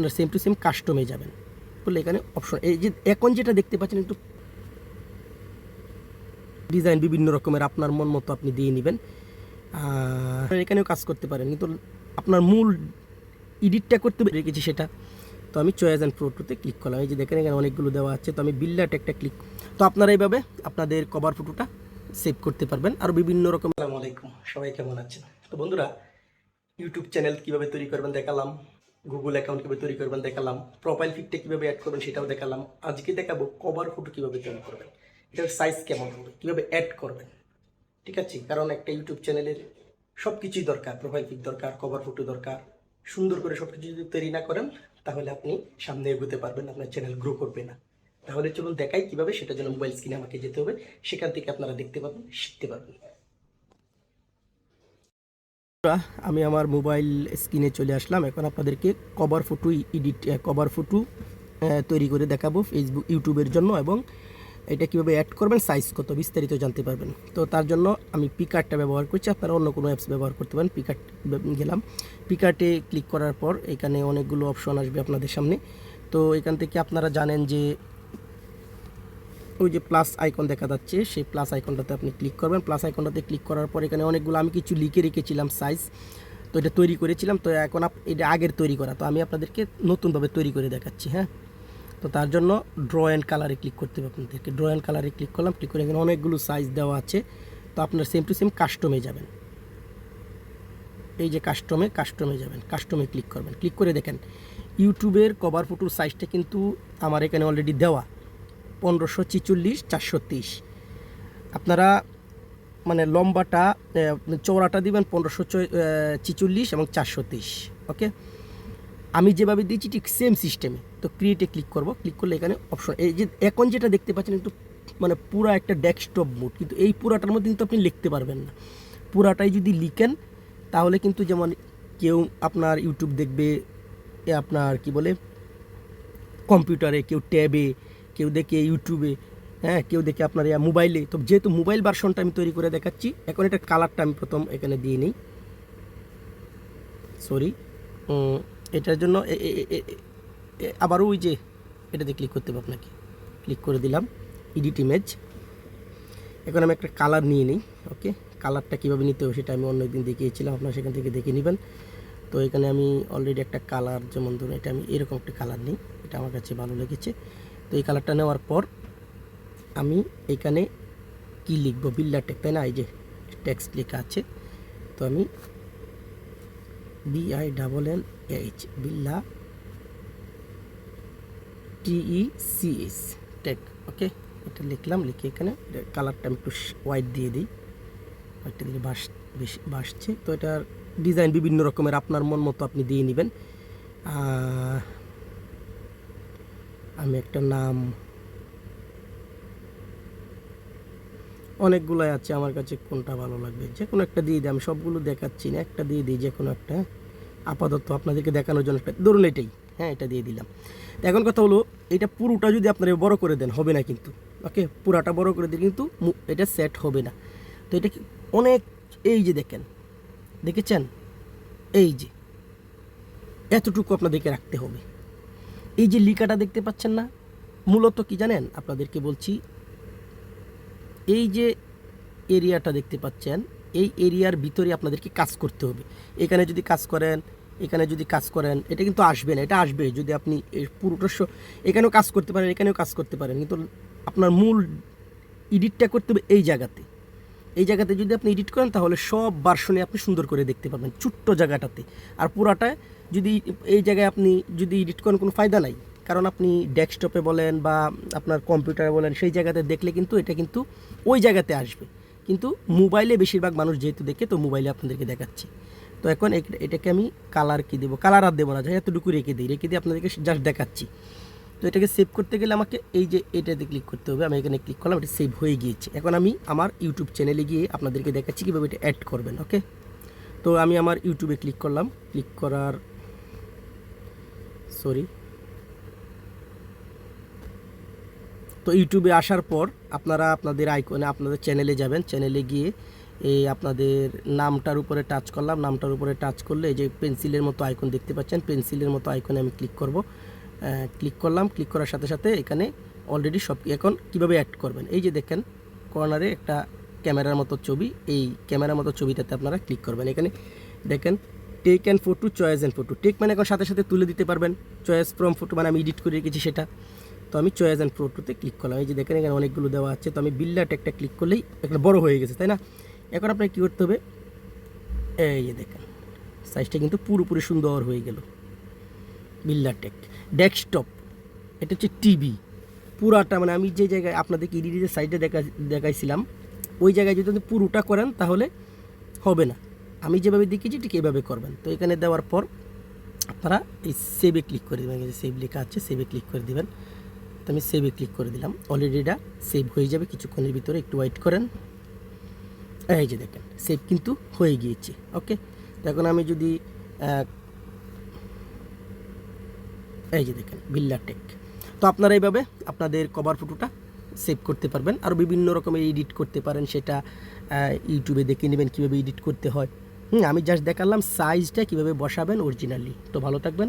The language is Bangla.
আপনার সেম টু সেম কাস্টমে যাবেন। বলে এখানে অপশন এই যে এখন যেটা দেখতে পাচ্ছেন একটু ডিজাইন বিভিন্ন রকমের আপনার মন মতো আপনি দিয়ে নেবেন। এখানেও কাজ করতে পারেন, কিন্তু আপনার মূল এডিটটা করতে রেখেছি সেটা। তো আমি চয়েস অ্যান্ড প্রো টুতে ক্লিক করলাম। এই যে দেখেন এখানে অনেকগুলো দেওয়া আছে, তো আমি বিল্লাট একটা ক্লিক তো আপনারা এইভাবে আপনাদের কভার ফটোটা সেভ করতে পারবেন। আর বিভিন্ন রকম আসসালামু আলাইকুম, সবাই কেমন আছেন? তো বন্ধুরা ইউটিউব চ্যানেল কীভাবে তৈরি করবেন দেখালাম। গুগল অ্যাকাউন্ট কীভাবে তৈরি করবেন দেখালাম প্রোফাইল পিকটা কীভাবে অ্যাড করবেন সেটাও দেখালাম। আজকে দেখাবো কভার ফটো কীভাবে তৈরি করবেন, এটার সাইজ কেমন হবে, কীভাবে অ্যাড করবেন, ঠিক আছে? কারণ একটা ইউটিউব চ্যানেলের সব কিছুই দরকার প্রোফাইল পিক দরকার কভার ফটো দরকার। সুন্দর করে সব কিছু যদি তৈরি না করেন, তাহলে আপনি সামনে এগোতে পারবেন, আপনার চ্যানেল গ্রো করবে না। তাহলে চলুন দেখাই কীভাবে সেটার জন্য মোবাইল স্ক্রিনে আমাকে যেতে হবে, সেখান থেকে আপনারা দেখতে পাবেন, শিখতে পারবেন। আমি আমার মোবাইল স্ক্রিনে চলে আসলাম। এখন আপনাদেরকে cover photo edit cover photo তৈরি করে দেখাবো ফেসবুক ইউটিউবের জন্য এবং এটা কীভাবে অ্যাড করবেন সাইজ কত, বিস্তারিত জানতে পারবেন। তো তার জন্য আমি পিকার্টটা ব্যবহার করছি। আপনারা অন্য কোনো অ্যাপস ব্যবহার করতে পারেন। পিকার্ট গেলাম। পিকার্টে ক্লিক করার পর এখানে অনেকগুলো অপশন আসবে আপনাদের সামনে। তো এখান থেকে আপনারা জানেন যে ওই যে প্লাস আইকন দেখা যাচ্ছে, সেই প্লাস আইকনটাতে আপনি ক্লিক করবেন। প্লাস আইকনটাতে ক্লিক করার পর এখানে অনেকগুলো আমি কিছু লিখে রেখেছিলাম সাইজ তো এটা তৈরি করেছিলাম। তো এখন এটা আগের তৈরি করা। তো আমি আপনাদেরকে নতুনভাবে তৈরি করে দেখাচ্ছি হ্যাঁ? তো তার জন্য ড্র অ্যান্ড কালারে ক্লিক করতে হবে আপনাদেরকে। ড্র অ্যান্ড কালারে ক্লিক করলাম। ক্লিক করে এখানে অনেকগুলো সাইজ দেওয়া আছে। তো আপনার সেম টু সেম কাস্টমে যাবেন। এই যে কাস্টমে কাস্টমে যাবেন। কাস্টমে ক্লিক করবেন। ক্লিক করে দেখেন ইউটিউবের কভার ফটোর সাইজটা কিন্তু আমার এখানে অলরেডি দেওয়া। পনেরোশো ছিচল্লিশ চারশো তিরিশ। আপনারা মানে লম্বাটা আহ, চওড়াটা দিবেন পনেরোশো ছিচল্লিশ এবং চারশো তিরিশ ওকে? আমি যেভাবে দিয়েছি ঠিক সেম সিস্টেমে তো ক্রিয়েটে ক্লিক করব। ক্লিক করলে এখানে অপশন এই যে এখন যেটা দেখতে পাচ্ছেন একটু মানে পুরা একটা ডেস্কটপ মুড কিন্তু এই পুরাটার মধ্যে কিন্তু আপনি লিখতে পারবেন না। পুরাটাই যদি লিখেন তাহলে কিন্তু যেমন কেউ আপনার ইউটিউব দেখবে আপনার কি বলে কম্পিউটারে কেউ ট্যাবে কেউ দেখে ইউটিউবে হ্যাঁ কেউ দেখে আপনার ইয়া মোবাইলে তো যেহেতু মোবাইল ভার্সনটা আমি তৈরি করে দেখাচ্ছি, এখন এটা কালারটা আমি প্রথম এখানে দিয়ে নিই। সরি এটার জন্য আবারও ওই যে, এটাতে ক্লিক করতে হবে আপনাকে। ক্লিক করে দিলাম এডিট ইমেজ এখন আমি একটা কালার নিয়ে নিই ওকে কালারটা কীভাবে নিতে হবে সেটা আমি অন্য একদিন দেখিয়েছিলাম, আপনারা সেখান থেকে দেখে নেবেন। তো এখানে আমি অলরেডি একটা কালার যেমন ধরুন এটা আমি এরকম একটা কালার নিই, এটা আমার কাছে ভালো লেগেছে। তো এই কালারটা নেওয়ার পর আমি এখানে কি লিখব? বিল্লা তাই না? এই যে টেক্সট লেখা আছে। তো আমি B I double N H Billah T E C S tech, okay? এটা লিখলাম, লিখে এখানে কালারটা আমি একটু হোয়াইট দিয়ে দিই। হোয়াইটটা দিলে বাস, বেশি, বাসছে। তো এটার ডিজাইন বিভিন্ন রকমের, আপনার মন মতো আপনি দিয়ে নেবেন। আমি একটা নাম। অনেকগুলোই আছে আমার কাছে, কোনটা ভালো লাগবে? যে কোনো একটা দিয়ে দিই আমি সবগুলো দেখাচ্ছি না, একটা দিয়ে দিই যে কোনো একটা। আপাতত আপনাদেরকে দেখানোর জন্য একটা ধরুন এটাই। হ্যাঁ এটা দিয়ে দিলাম। এখন কথা হলো, এটা পুরোটা যদি আপনারা বড় করে দেন, হবে না কিন্তু। ওকে? পুরাটা বড় করে দিলে কিন্তু এটা সেট হবে না। তো এটা অনেক এই যে দেখেন। দেখেছেন? এই যে। এতটুকু আপনাদেরকে রাখতে হবে। এই যে লিকাটা দেখতে পাচ্ছেন না, মূলত কি জানেন? আপনাদেরকে বলছি, এই যে এরিয়াটা দেখতে পাচ্ছেন, এই এরিয়ার ভিতরে আপনাদেরকে কাজ করতে হবে। এখানে যদি কাজ করেন, এখানে যদি কাজ করেন, এটা কিন্তু আসবে না, এটা আসবে। যদি আপনি পুরোটা এখানেও কাজ করতে পারেন, এখানেও কাজ করতে পারেন, কিন্তু আপনার মূল এডিটটা করতে হবে এই জায়গাতে। এই জায়গাতে যদি আপনি এডিট করেন, তাহলে সব ভার্সনে আপনি সুন্দর করে দেখতে পারবেন ছোট্ট জায়গাটাতে। আর পুরাটা যদি এই জায়গায় আপনি যদি এডিট করেন, কোনো ফায়দা নাই। কারণ আপনি ডেস্কটপে বলেন বা আপনার কম্পিউটারে বলেন, সেই জায়গাতে দেখলে কিন্তু এটা কিন্তু ওই জায়গাতে আসবে। কিন্তু মোবাইলে বেশিরভাগ মানুষ যেহেতু দেখে, তো মোবাইলে আপনাদেরকে দেখাচ্ছি। তো এখন এটাকে আমি কালার কি দেবো? কালার আর দেবো না এতটুকু রেখে দিই। রেখে দিয়ে আপনাদেরকে জাস্ট দেখাচ্ছি। তো এটাকে সেভ করতে গেলে আমাকে এই যে এটাতে ক্লিক করতে হবে, আমি এখানে ক্লিক করলাম, এটা সেভ হয়ে গিয়েছে। এখন আমি আমার ইউটিউব চ্যানেলে গিয়ে আপনাদেরকে দেখাচ্ছি কীভাবে এটা অ্যাড করবেন ওকে তো আমি আমার ইউটিউবে ক্লিক করলাম ক্লিক করার সরি তো ইউটিউবে আসার পর আপনারা আপনাদের আইকনে আপনাদের চ্যানেলে যাবেন চ্যানেলে গিয়ে এই আপনাদের নামটার উপরে টাচ করলাম, নামটার উপরে টাচ করলে এই যে পেন্সিলের মতো আইকন দেখতে পাচ্ছেন পেন্সিলের মতো আইকনে আমি ক্লিক করব। ক্লিক করলাম ক্লিক করার সাথে সাথে এখানে অলরেডি সব, এখন কীভাবে অ্যাড করবেন? এই যে দেখেন কর্নারে একটা ক্যামেরার মতো ছবি, এই ক্যামেরার মতো ছবিটাতে আপনারা ক্লিক করবেন। এখানে দেখেন take and photo choice and photo take মানে এখন সাথে সাথে তুলে দিতে পারবেন। চয়েস ফ্রম ফটো মানে আমি এডিট করে রেখেছি সেটা। তো আমি চয়েস অ্যান্ড ফটোতে ক্লিক করলাম। এই যে দেখেন, এখানে অনেকগুলো দেওয়া আছে। তো আমি বিল্লাট একটা ক্লিক করলেই একটা বড় হয়ে গেছে, তাই না? এখন আপনাকে কী করতে হবে? এই যে দেখেন সাইজটা কিন্তু পুরোপুরি সুন্দর হয়ে গেল। বিল্লার টেক ডেস্কটপ এটা হচ্ছে টিভি পুরাটা মানে আমি যে জায়গায় আপনাদেরকে ইডিটের সাইডে দেখা, দেখাইছিলাম, ওই জায়গায় যদি আপনি পুরোটা করেন তাহলে হবে না। আমি যেভাবে দেখিয়েছি ঠিক এভাবে করবেন। তো এখানে দেওয়ার পর আপনারা এই সেভে ক্লিক করে দেবেন। সেভ লেখা আছে সেভে ক্লিক করে দেবেন। তো আমি সেভে ক্লিক করে দিলাম। অলরেডি এটা সেভ হয়ে যাবে। কিছুক্ষণের ভিতরে একটু ওয়েট করেন। এই যে দেখেন সেভ কিন্তু হয়ে গিয়েছে। ওকে এখন আমি যদি এই যে দেখেন বিল্লা টেক তো আপনারা এইভাবে আপনাদের কভার ফটোটা সেভ করতে পারবেন। আর বিভিন্ন রকমের এডিট করতে পারেন, সেটা ইউটিউবে দেখে নেবেন কীভাবে এডিট করতে হয়। হুম, আমি জাস্ট দেখালাম সাইজটা কীভাবে বসাবেন অরিজিনালি তো ভালো থাকবেন।